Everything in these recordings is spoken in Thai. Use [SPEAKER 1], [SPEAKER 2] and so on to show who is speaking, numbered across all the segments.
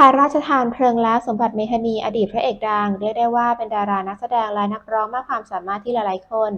[SPEAKER 1] ระราชทานเพลิงแล้วสมบัติเมธานีอดีตพระเอกดัง เรียกได้ว่าเป็นดารานักแสดงและนักร้องมากความสามารถที่หลายๆคน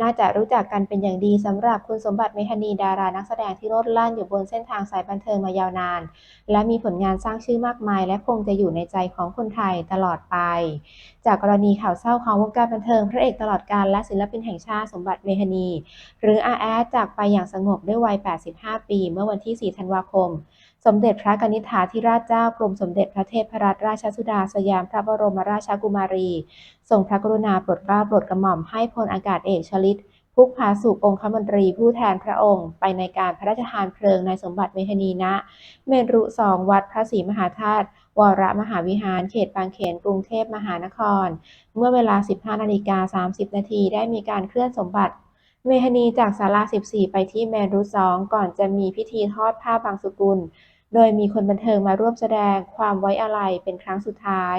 [SPEAKER 1] น่าจะรู้จักกันเป็นอย่างดีสำหรับคุณสมบัติเมธานีดารานักแสดงที่โลดแล่นอยู่บนเส้นทางสายบันเทิงมายาวนาน และมีผลงานสร้างชื่อมากมาย และคงจะอยู่ในใจของคนไทยตลอดไป จากกรณีข่าวเศร้าของวงการบันเทิงพระเอกตลอดกาลและศิลปินแห่งชาติสมบัติเมธานี หรืออาแอดจากไปอย่างสงบด้วยวัย 85 ปี เมื่อวันที่ 4 ธันวาคมสมเด็จพระกนิษฐาธิราชเจ้ากรมสมเด็จพระเทพรัตนราชสุดาสยามพระบรมราชกุมารี ทรงพระกรุณาโปรดเกล้าโปรดกระหม่อมให้พลอากาศเอกชลิตพุกผาสุกองคมนตรีผู้แทนพระองค์ ไปในการพระราชทานเพลิงในสมบัติเมธนีณเมรุสองวัดพระศรีมหาธาตุวรมหาวิหารเขตบางเขนกรุงเทพมหานคร เมื่อเวลา 15นาฬิกา30 นาทีได้มีการเคลื่อนสมบัติ เมธนีจากศาลา 14 ไปที่เมรุสองก่อนจะมีพิธีทอดผ้าบางสกุล โดยมีคนบันเทิงมาร่วมแสดงความไว้อาลัยเป็นครั้งสุดท้าย